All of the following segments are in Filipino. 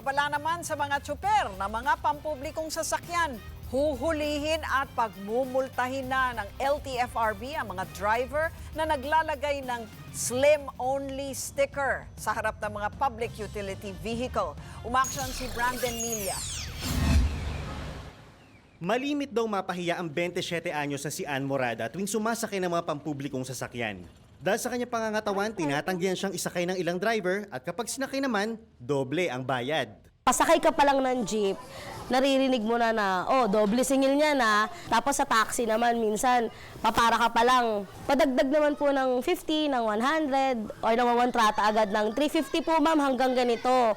Babala naman sa mga tsuper na mga pampublikong sasakyan. Huhulihin at pagmumultahin na ng LTFRB ang mga driver na naglalagay ng slim-only sticker sa harap ng mga public utility vehicle. Umaksyon si Brandon Milia. Malimit daw mapahiya ang 27 anyos sa si Ann Morada tuwing sumasakay ng mga pampublikong sasakyan. Dahil sa kanyang pangangatawan, tinatanggihan siyang isakay ng ilang driver at kapag sinakay naman, doble ang bayad. Pasakay ka pa lang ng jeep, naririnig mo na na, oh, doble singil niya na. Tapos sa taxi naman, minsan, papara ka pa lang. Padagdag naman po ng 50, ng 100, or nawawantrata agad ng 350 po ma'am hanggang ganito.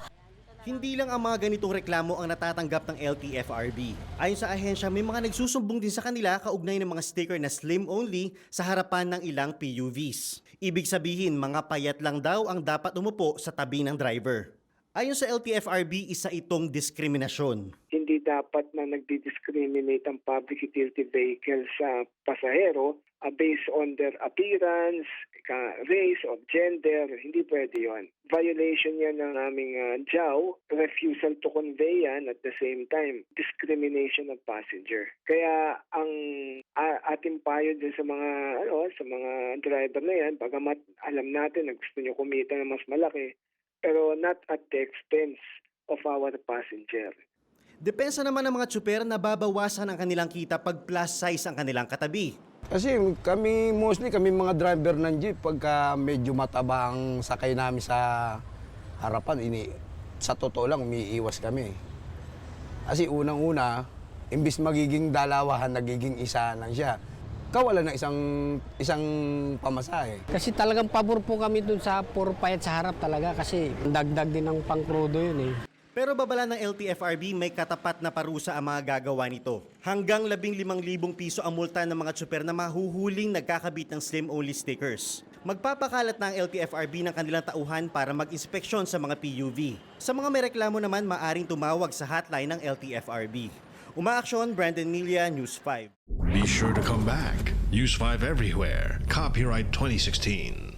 Hindi lang ang mga ganitong reklamo ang natatanggap ng LTFRB. Ayon sa ahensya, may mga nagsusumbong din sa kanila kaugnay ng mga sticker na slim only sa harapan ng ilang PUVs. Ibig sabihin, mga payat lang daw ang dapat umupo sa tabi ng driver. Ayon sa LTFRB, isa itong diskriminasyon. Dapat na nagdi-discriminate ang public utility vehicle sa pasahero uh, based on their appearance, race, or gender. Hindi pwede yon. Violation yan ng aming uh, JAW, refusal to convey yan at the same time, discrimination of passenger. Kaya ang a- ating payo din sa mga ano sa mga driver na yan, bagamat alam natin na gusto nyo kumita ng mas malaki, pero not at the expense of our passenger. Depensa naman ng mga tsuper na babawasan ang kanilang kita pag plus size ang kanilang katabi. Kasi kami, mostly kami mga driver ng jeep, pagka medyo mataba ang sakay namin sa harapan, ini, sa totoo lang, umiiwas kami. Kasi unang-una, imbis magiging dalawahan, nagiging isa lang siya. Kawala na isang, isang pamasahe. Kasi talagang pabor po kami dun sa puro payat sa harap talaga kasi dagdag din ng pangkrudo yun eh. Pero babala ng LTFRB may katapat na parusa ang mga gagawa nito. Hanggang 15,000 piso ang multa ng mga tsuper na mahuhuling nagkakabit ng slim-only stickers. Magpapakalat ng LTFRB ng kanilang tauhan para mag-inspeksyon sa mga PUV. Sa mga may reklamo naman, maaring tumawag sa hotline ng LTFRB. Umaaksyon, Brandon Milia, News 5. Be sure to come back. Use 5 everywhere. Copyright 2016.